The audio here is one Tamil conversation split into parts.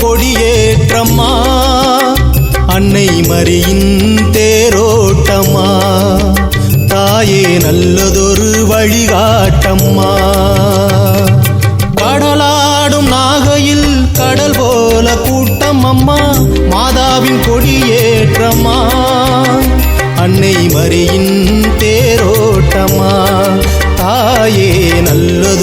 கொடியேற்றம்மா அன்னை மரியின் தேரோட்டம்மா தாயே நல்லதொரு வழிகாட்டம்மா. கடலாடும் நாகையில் கடல் போல கூட்டம் அம்மா. மாதாவின் கொடியேற்றம்மா அன்னை மரியின் தேரோட்டமா? தாயே நல்ல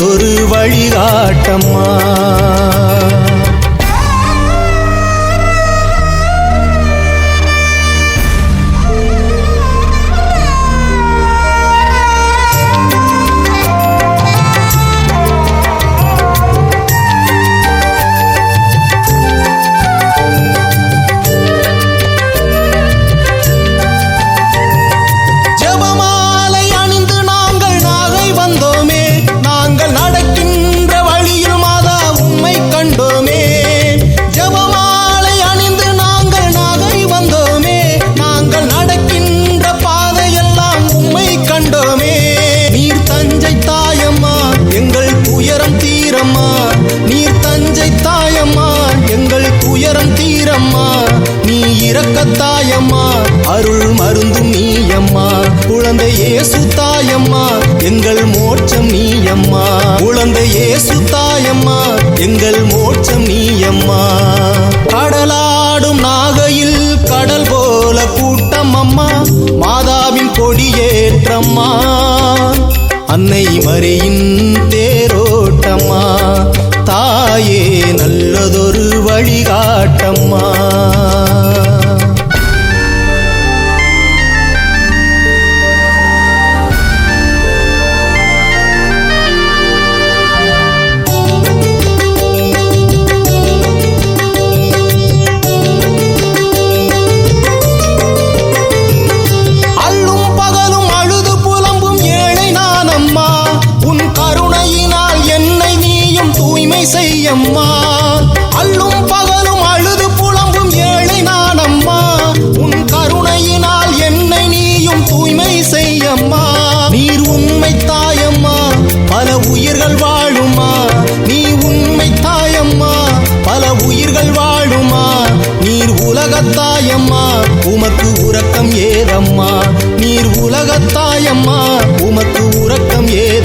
தாயம்மா. அருள் மருந்தும் நீயம்மா. குழந்தை ஏசு தாயம்மா. எங்கள் மோட்சம் நீயம்மா. குழந்தை ஏசு தாயம்மா. எங்கள் மோட்சம் நீயம்மா. கடலாடும் நாகையில் கடல் போல கூட்டம் அம்மா மாதாவின் கொடியேற்றம்மா. அன்னை மறையின் தேரோட்டம்மா. தாயே நல்லதொரு வழிகாட்டம்மா.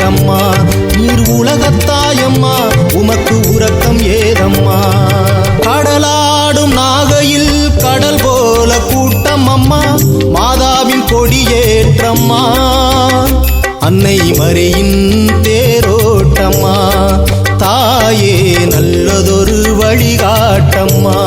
அம்மா நீர் உலகத்தாயம்மா உமக்கு உறக்கம் ஏதம்மா. கடலாடும் நாகையில் கடல் போல கூட்டம் அம்மா மாதாவின் கொடியேற்றம்மா. அன்னை மறையின் தேரோட்டம்மா தாயே நல்லதொரு வழிகாட்டம்மா.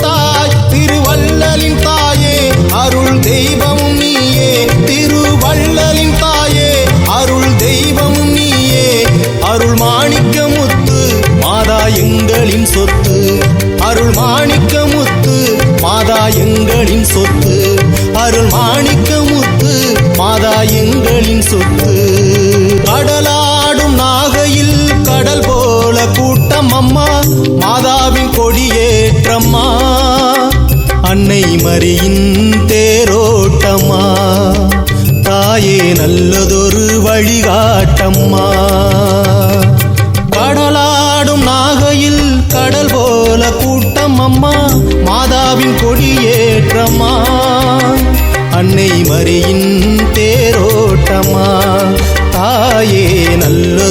தாய் திருவள்ளலின் தாயே அருள் தெய்வமும் நீயே. திருவள்ளலின் தாயே அருள் தெய்வமும் நீயே. அருள் மாணிக்க முத்து மாதா எங்களின் சொத்து. அருள் மாணிக்க முத்து மாதா எங்களின் சொத்து. அருள் மாணிக்க முத்து மாதா எங்களின் சொத்து. கடலாடும் நாகையில் கடல் போல கூட்டம் அம்மா மாதாவின் கொடியே தேற்றம்மா அன்னை மரியின் தேரோட்டம்மா தாயே நல்லதொரு வழிகாட்டம்மா. கடலாடும் நாகையில் கடல் போல கூட்டம் அம்மா. மாதாவின் கொடியேற்றம்மா அன்னை மரியின் தேரோட்டம்மா தாயே நல்ல